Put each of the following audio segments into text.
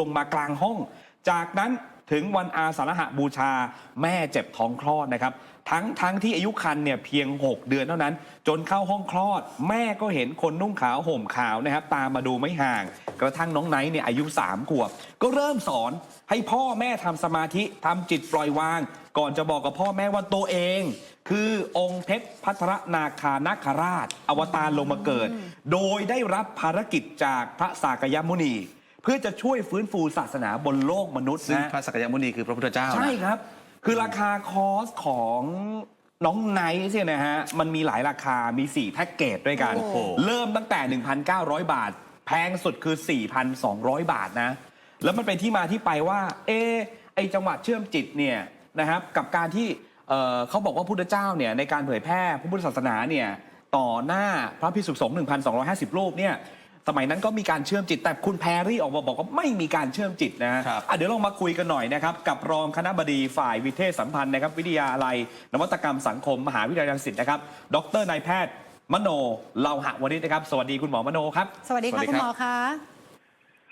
ลงมากลางห้อง จากนั้นถึงวันอาสาฬหบูชาแม่เจ็บท้องคลอดนะครับ ทั้งทั้งที่อายุครรภ์เนี่ยเพียง 6 เดือนเท่านั้น จนเข้าห้องคลอด แม่ก็เห็นคนนุ่งขาวห่มขาวนะครับ ตามมาดูไม่ห่าง กระทั่งน้องไนท์เนี่ยอายุ3ขวบ ก็เริ่มสอนให้พ่อแม่ทำสมาธิทำจิตปล่อยวาง ก่อนจะบอกกับพ่อแม่ว่าตัวเอง คือองค์เพชรพัทรนาคานาคราช อวตารลงมาเกิด โดยได้รับภารกิจจากพระสากยมุนี เพื่อจะช่วยฟื้นฟูศาสนาบนโลกมนุษย์ซึ่งนะพระสักยมุนีคือพระพุทธเจ้านะ ใช่ครับ คือราคาคอร์สของน้องไนท์เนี่ยนะฮะ มันมีหลายราคามี 4 แพ็กเกจด้วยกัน โอ้โห เริ่มตั้งแต่ 1,900 บาท แพงสุดคือ 4,200 บาทนะ แล้วมันเป็นที่มาที่ไปว่า เอะไอจังหวะเชื่อมจิตเนี่ยนะครับกับการที่เอ่อเขาบอกว่าพุทธเจ้าเนี่ยในการเผยแพร่พระพุทธศาสนาเนี่ยต่อหน้าพระพิสุสงฆ์1,250 รูปเนี่ย สมัยนั้นก็มีการเชื่อมจิต แต่คุณแพรรี่ออกมาบอกว่าไม่มีการเชื่อมจิตนะครับอะเดี๋ยวลองมาคุยกันหน่อยนะครับ กับรองคณะบดีฝ่ายวิเทศสัมพันธ์นะครับ วิทยาลัย นวัตกรรมสังคม มหาวิทยาลัยรังสิตนะครับ ดรนายแพทย์ มโนเลาหะวณิชนะครับ สวัสดีคุณหมอมโนครับ สวัสดีสวัค่ะสดีคุณครับหมอคะ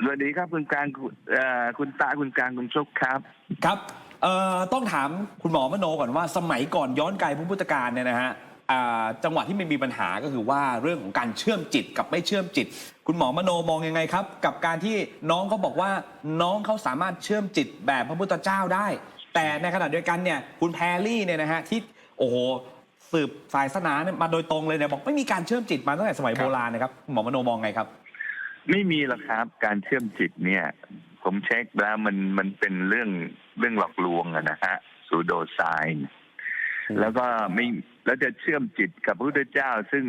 สวัสดีครับคุณกลางคุณเอ่อคุณตาคุณกลางคุณชุกครับ ครับเอ่อต้องถามคุณหมอมโนก่อนว่าสมัยก่อนย้อนไกลพุทธกาลเนี่ยนะฮะอ่า จังหวะที่มันมีปัญหาก็คือว่าเรื่องของการเชื่อมจิตกับไม่เชื่อมจิต คุณหมอมโนมองยังไงครับ กับการที่น้องเขาบอกว่าน้องเขาสามารถเชื่อมจิตแบบพระพุทธเจ้าได้ แต่ในขณะเดียวกันเนี่ยคุณแพรรี่เนี่ยนะฮะที่โอ้โหสืบสายศาสนาเนี่ยมาโดยตรงเลยเนี่ยบอกไม่มีการเชื่อมจิตมาตั้งแต่สมัยบโบราณนะครับหมอมโนมองไงครับ ไม่มีหรอกครับการเชื่อมจิตเนี่ย ผมเช็คแล้วมันมันเป็นเรื่องเรื่องหลอกลวงอะนะฮะสูโดไซน์แล้วก็ไม่ แล้วจะเชื่อมจิตกับพระพุทธเจ้า ซึ่ง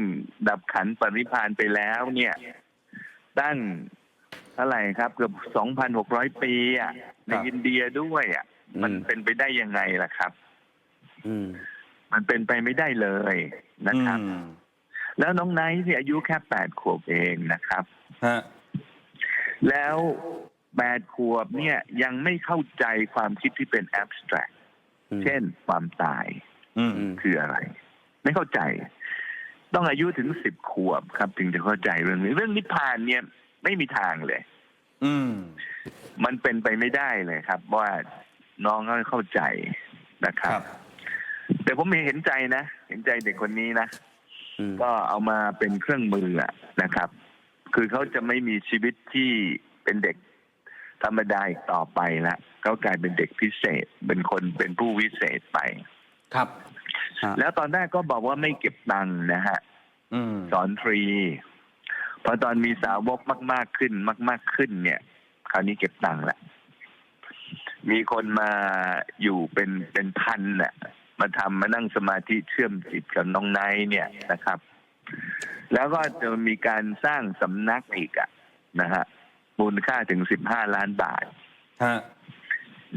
ดับขันธ์ปริพานไปแล้วเนี่ย ตั้งเท่าไหร่ครับเกือบสองพันหกร้อยปีอะในครับอินเดียด้วยอะ มันอืมเป็นไปได้ยังไงล่ะครับ อืม มันเป็นไปไม่ได้เลยนะครับอืมแล้วน้องไนท์ที่อายุแค่แปดขวบเองนะครับฮะแล้วแปดขวบเนี่ยยังไม่เข้าใจความคิดที่เป็น abstract อืมเช่นความตายอืมอืมคืออะไร ไม่เข้าใจ ต้องอายุถึงสิบขวบครับ ถึงจะเข้าใจเรื่องนี้เรื่องนิพพานเนี่ยไม่มีทางเลย อืม มันเป็นไปไม่ได้เลยครับ ว่าน้องเขาเข้าใจนะครับครับแต่ผมเห็นใจนะเห็นใจเด็กคนนี้นะอืมก็เอามาเป็นเครื่องมืออะนะครับ คือเขาจะไม่มีชีวิตที่เป็นเด็กธรรมดาอีกต่อไปละเขากลายเป็นเด็กพิเศษ เป็นคนเป็นผู้วิเศษไป ครับฮะ แล้วตอนแรกก็บอกว่าไม่เก็บตังค์นะฮะอืมสอนฟรี พอตอนมีสาวกมาก ๆขึ้น มาก ๆขึ้น เนี่ย คราวนี้เก็บตังค์ละมีคนมาอยู่เป็นเป็นพันน่ะ มาทำมานั่งสมาธิเชื่อมจิตกับน้องไนท์เนี่ยนะครับ แล้วก็จะมีการสร้างสำนักอีกอะนะฮะมูลค่าถึงสิบห้าล้านบาทฮะ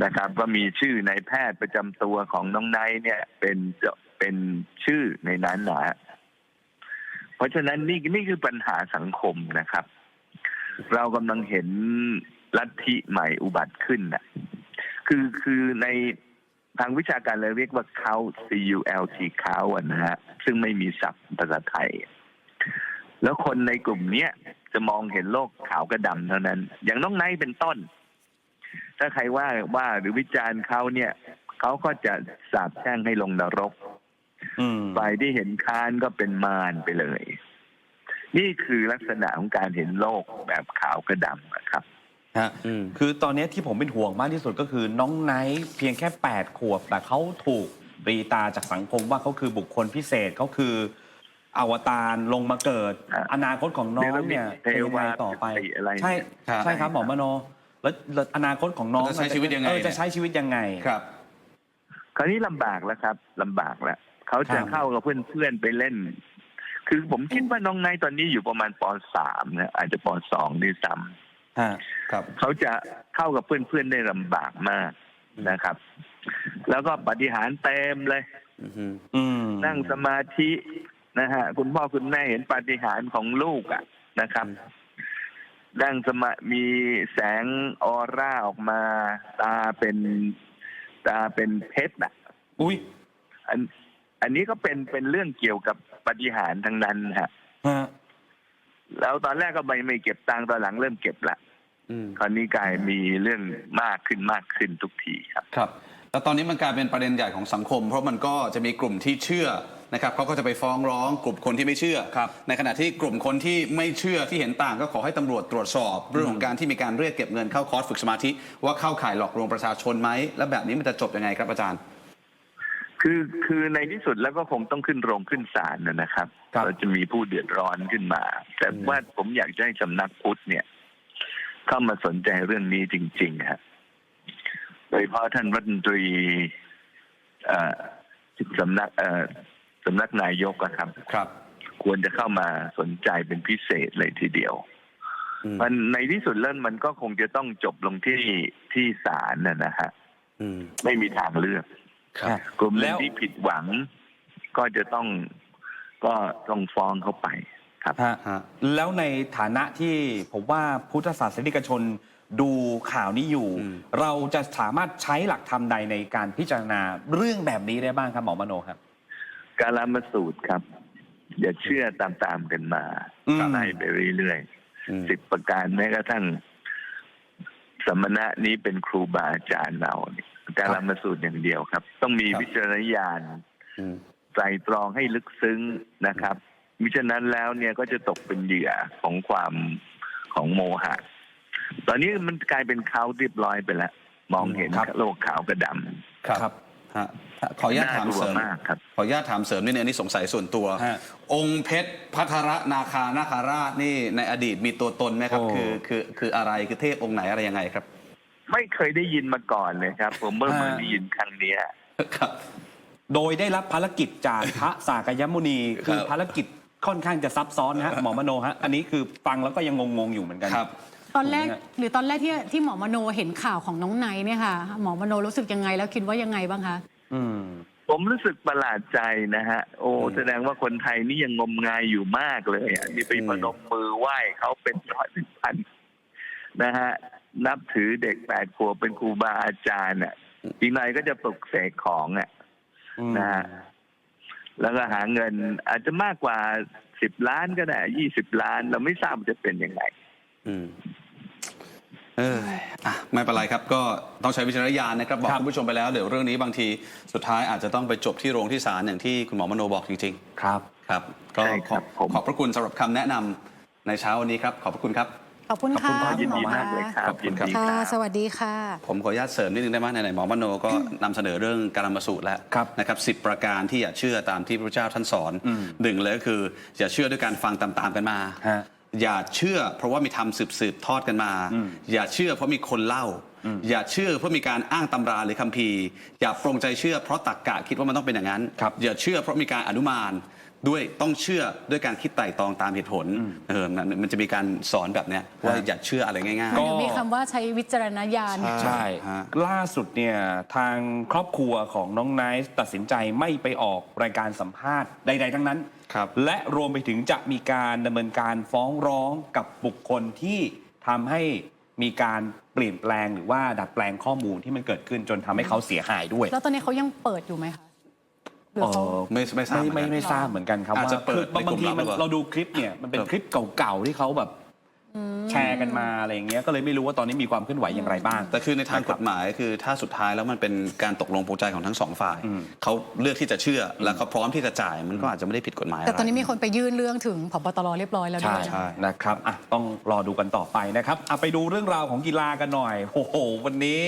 นะครับ ก็มีชื่อนายแพทย์ประจำตัวของน้องไนท์เนี่ย เป็น เป็นชื่อในนั้นนะฮะเพราะฉะนั้นนี่นี่คือปัญหาสังคมนะครับ เรากำลังเห็นลัทธิใหม่อุบัติขึ้นน่ะคือคือในทางวิชาการเราเรียกว่าเขา C U L T เขาอะนะฮะซึ่งไม่มีศัพท์ภาษาไทย แล้วคนในกลุ่มเนี้ยจะมองเห็นโลกขาวกับดำเท่านั้น อย่างน้องไนท์เป็นต้น ถ้าใครว่าว่าหรือวิจารณ์เขาเนี่ย เขาก็จะสาบแช่งให้ลงนรก ฝ่ายที่เห็นค้านก็เป็นมารไปเลย นี่คือลักษณะของการเห็นโลกแบบขาวกับดำนะครับฮะอืมคือตอนนี้ที่ผมเป็นห่วงมากที่สุดก็คือน้องไนท์เพียงแค่8ขวบ แต่เขาถูกรีตาจากสังคมว่าเขาคือบุคคลพิเศษเขาคืออวตารลงมาเกิดอะอนาคตของน้องเนี่ยเทเป็นยังวาไงต่อไปจุติอะไรใช่ครับใช่ครับหมอมโนแล้วแล้วอนาคตของน้องจะใช้ชีวิตยังไงเออเนี่ยจะใช้ชีวิตยังไงครับ คราวนี้ลำบากแล้วครับลำบากแล้ว เขาจะครับเข้ากับเพื่อนๆไปเล่น คือผมคิดว่าน้องไนท์ตอนนี้อยู่ประมาณปสามนะอาจจะปสองด้วยซ้ฮะครับำเขาจะเข้ากับเพื่อนๆได้ลำบากมากนะครับ แล้วก็ปฏิหารย์เต็มเลยอือฮึอืมนั่งสมาธินะฮะคุณพ่อคุณแม่เห็นปาฏิหาริย์ของลูกอะนะครับนั่งสมามีแสงออร่าออกมา ตาเป็น ตาเป็นเพชรอะ อุ้ยอัน อันนี้ก็เป็นเป็นเรื่องเกี่ยวกับปาฏิหาริย์ทั้งนั้นฮะฮะแล้วตอนแรกก็ไม่ไม่เก็บตังค์ตอนหลังเริ่มเก็บละอืมคราวนี้กลายมีเรื่องมากขึ้นมากขึ้นทุกทีครับ ครับ แล้วตอนนี้มันกลายเป็นประเด็นใหญ่ของสังคม เพราะมันก็จะมีกลุ่มที่เชื่อนะครับเขาก็จะไปฟ้องร้องกลุ่มคนที่ไม่เชื่อ ครับ ในขณะที่กลุ่มคนที่ไม่เชื่อที่เห็นต่างก็ขอให้ตำรวจตรวจสอบ เรื่องของการที่มีการเรียกเก็บเงินเข้าคอร์สฝึกสมาธิว่าเข้าข่ายหลอกลวงประชาชนไหมแล้วแบบนี้มันจะจบยังไงครับอาจารย์ คือคือในที่สุดแล้วก็คงต้องขึ้นโรงขึ้นศาลนะนะครับครับเราจะมีผู้เดือดร้อนขึ้นมา แต่ว่าผมอยากจะให้สำนักพุทธเนี่ย เข้ามาสนใจเรื่องนี้จริงๆฮะโดยเฉพาะท่านรัฐมนตรีเอ่อสำนักเอ่อสำนักนายกอะครับ ครับ ควรจะเข้ามาสนใจเป็นพิเศษเลยทีเดียวอืมมันในที่สุดแล้วมันก็คงจะต้องจบลงที่ที่ศาลน่ะนะฮะอืมไม่มีทางเลือก ครับ กลุ่มหแล้นึ่งวที่ผิดหวัง ก็จะต้องก็ต้องฟ้องเข้าไปครับฮะฮะแล้วในฐานะที่ผมว่าพุทธศาสนิกชนดูข่าวนี้อยู่อืมเราจะสามารถใช้หลักธรรมใดในการพิจารณาเรื่องแบบนี้ได้บ้างครับหมอมโนครับ การละมาสูตรครับ อย่าเชื่อตามๆกันมาอืมไล่ไปเรื่อยอืมๆสิบประการแม้กระทั่งสมณะนี้เป็นครูบาอาจารย์เราเนี่ย การละมาสูตรอย่างเดียวครับ ต้องมีครับวิจารณญาณอืมไตรตรองให้ลึกซึ้งนะครับมิฉะนั้นแล้วเนี่ยก็จะตกเป็นเหยื่อของความของโมหะ ตอนนี้มันกลายเป็นเขาเรียบร้อยไปแล้ว มองเห็นครับโลกขาวกับดครับฮะขออำนุญาตน่าถามกลัวเสริมมากครับขออนุญาตถามเสริมนิดนึงอันนี้สงสัยส่วนตัวฮะองค์เพชรพัทรนาคานาคาราชนี่ในอดีตมีตัวตนไหมครับโอ้คือคือคืออะไรคือเทพองค์ไหนอะไรยังไงครับ ไม่เคยได้ยินมาก่อนเลยครับ ผมเมื่อมาได้ยินครั้งเนี้ยครับ โดยได้รับภารกิจจากพระสากยมุนีคือภารกิจค่อนข้างจะซับซ้อนนะฮะหมอมโนฮะอันนี้คือฟังแล้วก็ยังงงๆอยู่เหมือนกัน ครับ ตอนแรกผมเนี่ยหรือตอนแรกที่ที่หมอมโนเห็นข่าวของน้องไนท์เนี่ยค่ะ หมอมโนรู้สึกยังไงแล้วคิดว่ายังไงบ้างคะอืม ผมรู้สึกประหลาดใจนะฮะ โอ้อืม แสดงว่าคนไทยนี่ยังงมงายอยู่มากเลยอะนี่ไปอืมพนมมือไหว้เขาเป็นร้อยเป็นพันนะฮะ นับถือเด็กแปดขวบเป็นครูบาอาจารย์อะอีกหน่อยก็จะปลุกเสกของอะนะฮะแล้วก็หาเงินอาจจะมากกว่าสิบล้านก็ได้ยี่สิบล้าน เราไม่ทราบว่าจะเป็นยังไงอืมเอออะไม่เป็นไรครับ ก็ต้องใช้วิจารณญาณนะครับ บอกครับคุณผู้ชมไปแล้ว เดี๋ยวเรื่องนี้บางทีสุดท้ายอาจจะต้องไปจบที่โรงที่ศาลอย่างที่คุณหมอมโนบอกจริงครับๆครับ ก็ใช่ขครัอบบผมขอบพระคุณสำหรับคำแนะนำในเช้าวันนี้ครับ ขอบพระคุณครับข อบคุณขอบค่ะคุณครับยินดีหอมากเลยครับขอบคุยิณนครับ ดีค่ะครับ สวัสดีค่ะ ผมขออนุญาตเสริมนิดนึงได้ไหมไหนๆหมอมโนก็นำเสนอเรื่องการมสูตรแล้วครับนะครับสิบประการที่อย่าเชื่อตามที่พระเจ้าท่านสอนอืมหนึ่งเลยก็คือ อย่าเชื่อด้วยการฟังตามๆกันมา ฮะอย่าเชื่อเพราะว่ามีทำสืบสืบๆทอดกันมาอืมอย่าเชื่อเพราะมีคนเล่าอืมอย่าเชื่อเพราะมีการอ้างตำราหรือคัมภีร์ อย่าปรงใจเชื่อเพราะตักกะคิดว่ามันต้องเป็นอย่างนั้น ครับ อย่าเชื่อเพราะมีการอนุมาน ด้วยต้องเชื่อด้วยการคิดไต่ตองตามเหตุผลเออมันมันจะมีการสอนแบบเนี้ยว่าอย่าเชื่ออะไรง่าย ก็เดี๋ยวมีคำว่าใช้วิจารณญาณใช่ใช่ ฮะ ล่าสุดเนี่ยทางครอบครัวของน้องไนท์ตัดสินใจไม่ไปออกรายการสัมภาษณ์ใด ๆ ทั้งนั้น ครับ และรวมไปถึงจะมีการดำเนินการฟ้องร้องกับบุคคลที่ทำให้มีการเปลี่ยนแปลงหรือว่าดัดแปลงข้อมูลที่มันเกิดขึ้นจนทำให้เขาเสียหายด้วย แล้วตอนนี้เขายังเปิดอยู่ไหมคะ หรือเขาเอ่อไม่ไม่ทราบไม่เหมือนกันไม่ไม่ทราบเหมือนกันครับอาจว่าจะเปิดคือบางในกลุ่มทีลับมันหรือเปล่า เราดูคลิปเนี่ยมันเป็นครับคลิปเก่าๆที่เขาแบบแชร์กันมาอะไรอย่างเงี้ยก็เลยไม่รู้ว่าตอนนี้มีความเคลื่อนไหวอย่างไรบ้าง แต่คือในทางกฎหมายคือถ้าสุดท้ายแล้วมันเป็นการตกลงปรงใจของทั้งสองฝ่ายอืมเขาเลือกที่จะเชื่อแล้วเขาพร้อมที่จะจ่ายมันก็อาจจะไม่ได้ผิดกฎหมายะไร แต่ตอนนี้มีคนไปยื่นเรื่องถึงผบตรเรียบร้อยแล้วด้ใช่วยใช่นะครับอะต้องรอดูกันต่อไปนะครับอะไปดูเรื่องราวของกีฬากันหน่อย โอ้โห วันนี้